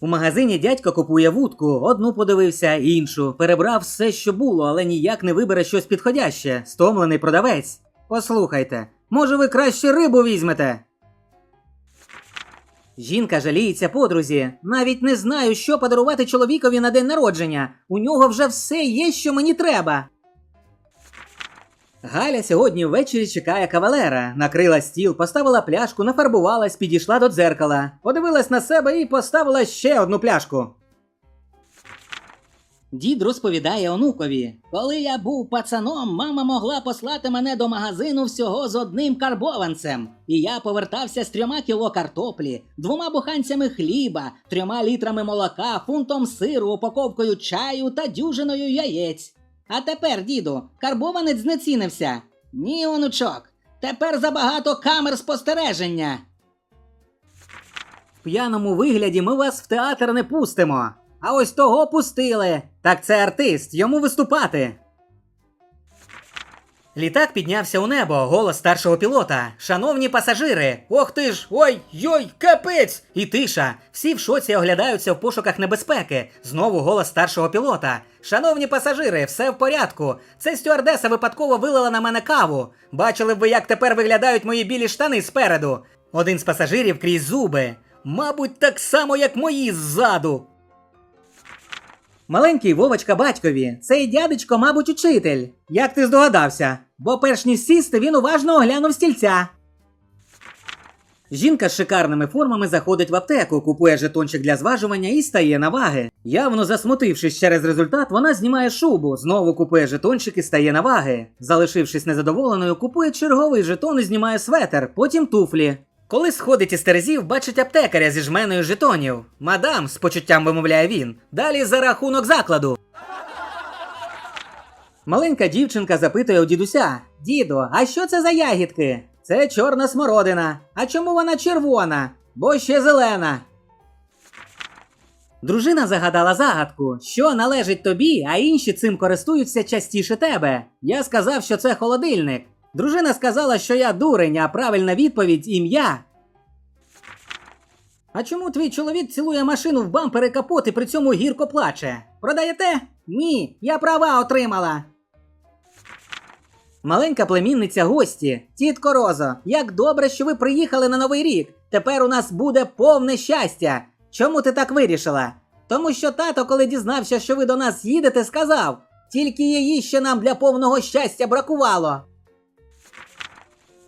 У магазині дядько купує вудку, одну подивився, іншу. Перебрав все, що було, але ніяк не вибере щось підходяще. Стомлений продавець. Послухайте, може ви краще рибу візьмете? Жінка жаліється подрузі. Навіть не знаю, що подарувати чоловікові на день народження. У нього вже все є, що мені треба. Галя сьогодні ввечері чекає кавалера, накрила стіл, поставила пляшку, нафарбувалась, підійшла до дзеркала, подивилась на себе і поставила ще одну пляшку. Дід розповідає онукові: Коли я був пацаном, мама могла послати мене до магазину всього з одним карбованцем. І я повертався з трьома кіло картоплі, двома буханцями хліба, трьома літрами молока, фунтом сиру, упаковкою чаю та дюжиною яєць. А тепер, діду, карбованець знецінився. Ні, онучок. Тепер забагато камер спостереження. В п'яному вигляді ми вас в театр не пустимо. А ось того пустили. Так це артист, йому виступати. Літак піднявся у небо, голос старшого пілота. Шановні пасажири, ох ти ж, ой, йой, капець! І тиша. Всі в шоці оглядаються в пошуках небезпеки. Знову голос старшого пілота. Шановні пасажири, все в порядку. Це стюардеса випадково вилила на мене каву. Бачили б ви, як тепер виглядають мої білі штани спереду. Один з пасажирів крізь зуби. Мабуть, так само, як мої ззаду. Маленький Вовочка батькові, цей дядечко, мабуть, учитель. Як ти здогадався? Бо перш ніж сісти, він уважно оглянув стільця. Жінка з шикарними формами заходить в аптеку, купує жетончик для зважування і стає на ваги. Явно засмутившись через результат, вона знімає шубу, знову купує жетончик і стає на ваги. Залишившись незадоволеною, купує черговий жетон і знімає светер, потім туфлі. Коли сходить із терезів, бачить аптекаря зі жменою жетонів. Мадам, з почуттям вимовляє він. Далі за рахунок закладу. Маленька дівчинка запитує у дідуся: Діду, а що це за ягідки? Це чорна смородина. А чому вона червона? Бо ще зелена. Дружина загадала загадку, що належить тобі, а інші цим користуються частіше тебе. Я сказав, що це холодильник. Дружина сказала, що я дурень, а правильна відповідь ім'я. А чому твій чоловік цілує машину в бампер і капот і при цьому гірко плаче? Продаєте? Ні, я права отримала. Маленька племінниця гості. Тітко Розо, як добре, що ви приїхали на новий рік. Тепер у нас буде повне щастя. Чому ти так вирішила? Тому що тато, коли дізнався, що ви до нас їдете, сказав: тільки її ще нам для повного щастя бракувало.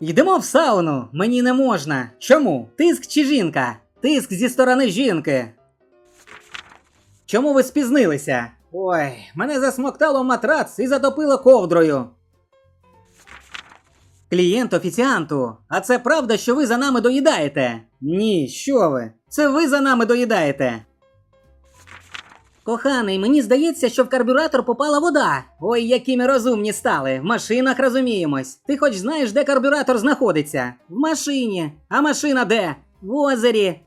Йдемо в сауну. Мені не можна. Чому? Тиск чи жінка? Тиск зі сторони жінки. Чому ви спізнилися? Ой, мене засмоктало матрац і затопило ковдрою. Клієнт офіціанту. А це правда, що ви за нами доїдаєте? Ні, що ви? Це ви за нами доїдаєте. Коханий, мені здається, що в карбюратор попала вода. Ой, які ми розумні стали. В машинах розуміємось. Ти хоч знаєш, де карбюратор знаходиться? В машині. А машина де? В озері.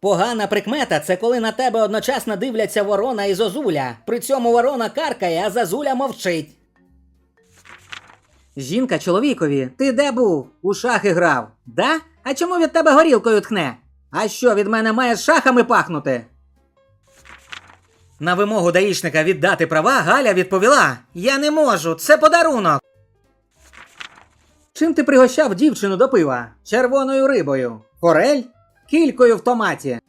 Погана прикмета це коли на тебе одночасно дивляться ворона і зозуля. При цьому ворона каркає, а зозуля мовчить. Жінка чоловікові, ти де був? У шахи грав. Да? А чому від тебе горілкою тхне? А що від мене має шахами пахнути? На вимогу даїшника віддати права Галя відповіла: Я не можу, це подарунок. Чим ти пригощав дівчину до пива? Червоною рибою. Форель? Кількою в томаті.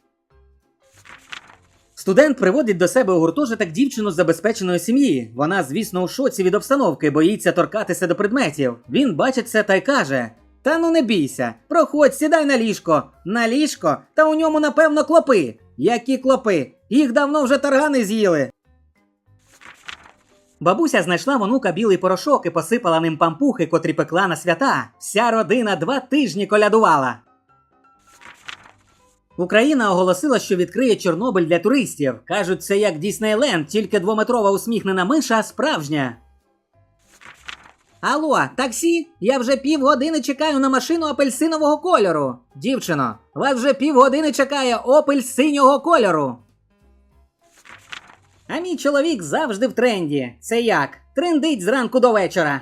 Студент приводить до себе у гуртожиток дівчину з забезпеченої сім'ї. Вона, звісно, у шоці від обстановки, боїться торкатися до предметів. Він бачить це та й каже: Та ну не бійся, проходь, сідай на ліжко. На ліжко, та у ньому, напевно, клопи. Які клопи? Їх давно вже таргани з'їли. Бабуся знайшла онука білий порошок і посипала ним пампухи, котрі пекла на свята. Вся родина два тижні колядувала. Україна оголосила, що відкриє Чорнобиль для туристів. Кажуть, це як Діснейленд, тільки двометрова усміхнена миша справжня. Алло, таксі? Я вже півгодини чекаю на машину апельсинового кольору. Дівчино, вас вже півгодини чекає опель синього кольору. А мій чоловік завжди в тренді. Це як? Трендить зранку до вечора.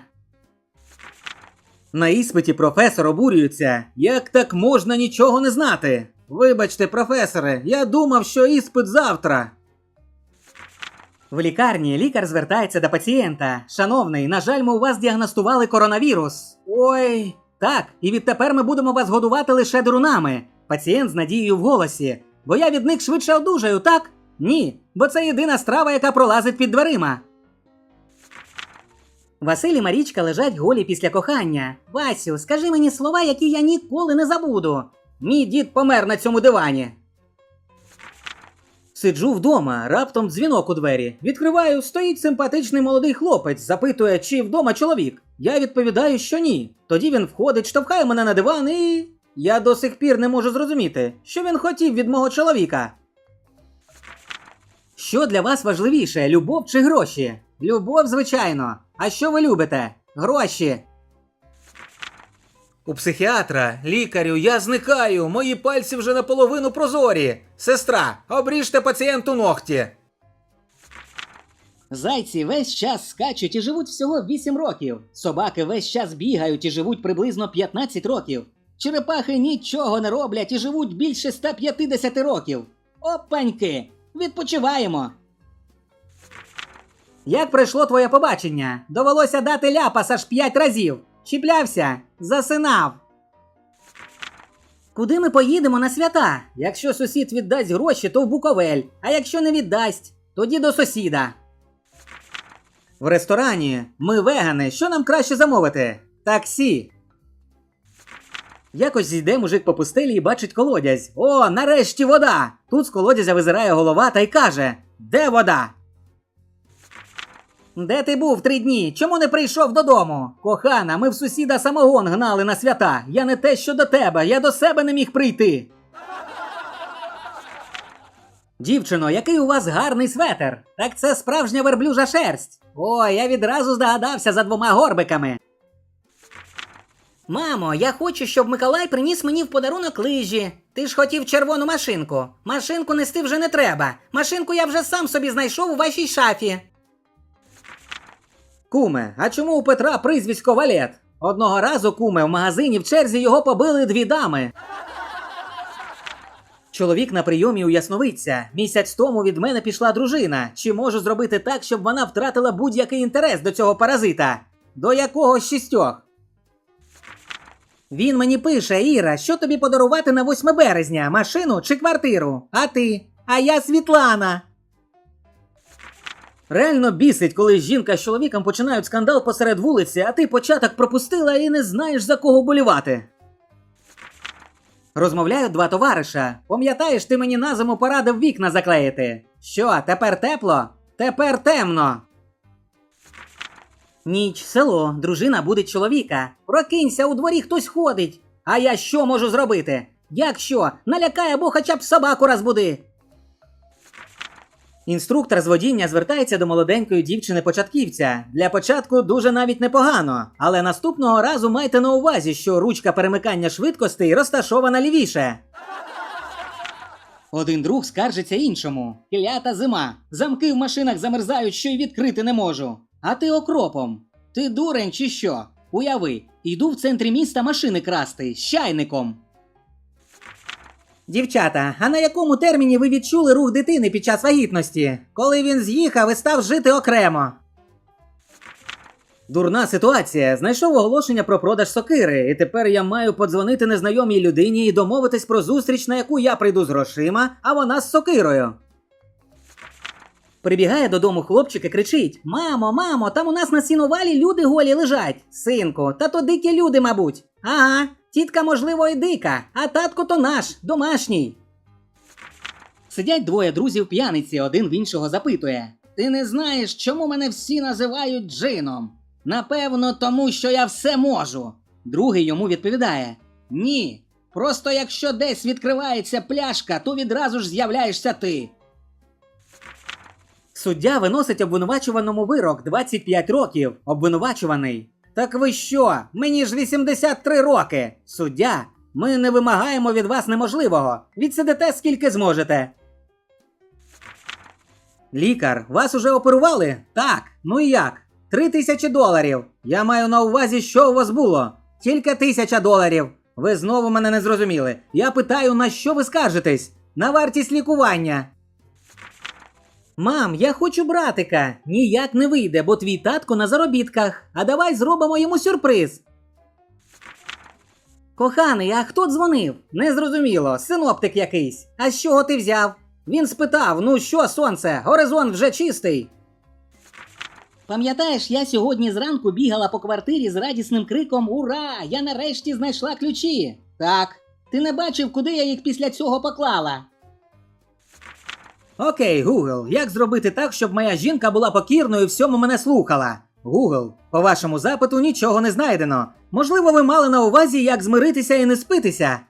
На іспиті професор обурюється. Як так можна нічого не знати? Вибачте, професоре, я думав, що іспит завтра. В лікарні лікар звертається до пацієнта. Шановний, на жаль, ми у вас діагностували коронавірус. Ой. Так, і відтепер ми будемо вас годувати лише дурунами. Пацієнт з надією в голосі. Бо я від них швидше одужаю, так? Ні, бо це єдина страва, яка пролазить під дверима. Василь і Марічка лежать голі після кохання. Васю, скажи мені слова, які я ніколи не забуду. Мій дід помер на цьому дивані. Сиджу вдома, раптом дзвінок у двері. Відкриваю, стоїть симпатичний молодий хлопець, запитує, чи вдома чоловік. Я відповідаю, що ні. Тоді він входить, штовхає мене на диван і. Я до сих пір не можу зрозуміти, що він хотів від мого чоловіка. Що для вас важливіше, любов чи гроші? Любов, звичайно. А що ви любите? Гроші. У психіатра, лікарю, я зникаю. Мої пальці вже наполовину прозорі. Сестра, обріжте пацієнту ногті. Зайці весь час скачуть і живуть всього 8 років. Собаки весь час бігають і живуть приблизно 15 років. Черепахи нічого не роблять і живуть більше 150 років. Опаньки! Відпочиваємо. Як пройшло твоє побачення? Довелося дати ляпас аж 5 разів. Чіплявся, засинав. Куди ми поїдемо на свята? Якщо сусід віддасть гроші, то в Буковель. А якщо не віддасть, тоді до сусіда. В ресторані ми вегани. Що нам краще замовити? Таксі. Якось зійде мужик по пустелі і бачить колодязь. О, нарешті вода! Тут з колодязя визирає голова та й каже: Де вода? Де ти був три дні? Чому не прийшов додому? Кохана, ми в сусіда самогон гнали на свята. Я не те, що до тебе, я до себе не міг прийти. Дівчино, який у вас гарний светер. Так це справжня верблюжа шерсть. Ой, я відразу здогадався за двома горбиками. Мамо, я хочу, щоб Миколай приніс мені в подарунок лижі. Ти ж хотів червону машинку. Машинку нести вже не треба. Машинку я вже сам собі знайшов у вашій шафі. Куме, а чому у Петра прізвисько валет? Одного разу, куме, в магазині в черзі його побили дві дами. Чоловік на прийомі у Ясновидця. Місяць тому від мене пішла дружина. Чи можу зробити так, щоб вона втратила будь-який інтерес до цього паразита? До якого шістьох? Він мені пише: Іра, що тобі подарувати на 8 березня? Машину чи квартиру? А ти? А я Світлана. Реально бісить, коли жінка з чоловіком починають скандал посеред вулиці, а ти початок пропустила і не знаєш за кого болювати. Розмовляють два товариша. Пам'ятаєш, ти мені на зиму порадив вікна заклеїти. Що, тепер тепло? Тепер темно. Ніч, село, дружина буде чоловіка. Прокинься, у дворі хтось ходить. А я що можу зробити? Якщо налякає або хоча б собаку розбуди. Інструктор з водіння звертається до молоденької дівчини-початківця. Для початку дуже навіть непогано, але наступного разу майте на увазі, що ручка перемикання швидкостей розташована лівіше. Один друг скаржиться іншому. Клята зима. Замки в машинах замерзають, що й відкрити не можу. А ти окропом. Ти дурень чи що? Уяви, йду в центрі міста машини красти з чайником. Дівчата, а на якому терміні ви відчули рух дитини під час вагітності? Коли він з'їхав і став жити окремо? Дурна ситуація. Знайшов оголошення про продаж сокири, і тепер я маю подзвонити незнайомій людині і домовитись про зустріч, на яку я прийду з грошима, а вона з сокирою. Прибігає додому хлопчик і кричить: Мамо, мамо, там у нас на сіновалі люди голі лежать. Синку, та то дикі люди, мабуть. Ага, тітка, можливо, і дика, а татко то наш, домашній. Сидять двоє друзів п'яниці, один в іншого запитує: Ти не знаєш, чому мене всі називають джином? Напевно, тому що я все можу. Другий йому відповідає: Ні. Просто якщо десь відкривається пляшка, то відразу ж з'являєшся ти. Суддя виносить обвинувачуваному вирок 25 років. Обвинувачуваний. Так ви що? Мені ж 83 роки. Суддя, ми не вимагаємо від вас неможливого. Відсидите скільки зможете. Лікар, вас уже оперували? Так. Ну і як? Три тисячі доларів. Я маю на увазі, що у вас було. Тільки тисяча доларів. Ви знову мене не зрозуміли. Я питаю, на що ви скаржитесь? На вартість лікування. Мам, я хочу братика. Ніяк не вийде, бо твій татко на заробітках. А давай зробимо йому сюрприз. Коханий, а хто дзвонив? Незрозуміло, синоптик якийсь. А з чого ти взяв? Він спитав: ну що, сонце, горизонт вже чистий. Пам'ятаєш, я сьогодні зранку бігала по квартирі з радісним криком Ура! Я нарешті знайшла ключі. Так. Ти не бачив, куди я їх після цього поклала? Окей, Google, як зробити так, щоб моя жінка була покірною і всьому мене слухала? Google, по вашому запиту нічого не знайдено. Можливо, ви мали на увазі, як змиритися і не спитися.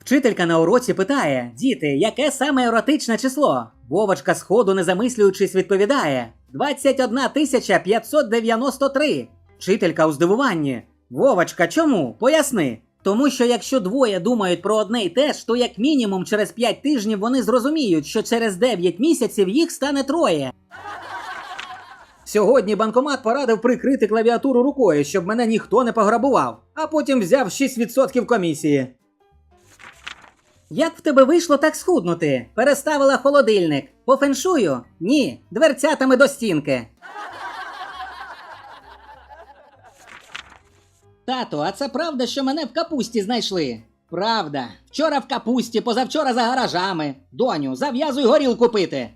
Вчителька на уроці питає: Діти, яке саме еротичне число? Вовочка сходу, не замислюючись, відповідає: 21 тисяча 593. Вчителька у здивуванні. Вовочка, чому? Поясни. Тому що якщо двоє думають про одне й те ж, то як мінімум через 5 тижнів вони зрозуміють, що через 9 місяців їх стане троє. Сьогодні банкомат порадив прикрити клавіатуру рукою, щоб мене ніхто не пограбував, а потім взяв 6% комісії. Як в тебе вийшло так схуднути? Переставила холодильник. По феншую? Ні, дверцятами до стінки. Тато, а це правда, що мене в капусті знайшли? Правда. Вчора в капусті, позавчора за гаражами. Доню, зав'язуй горілку пити.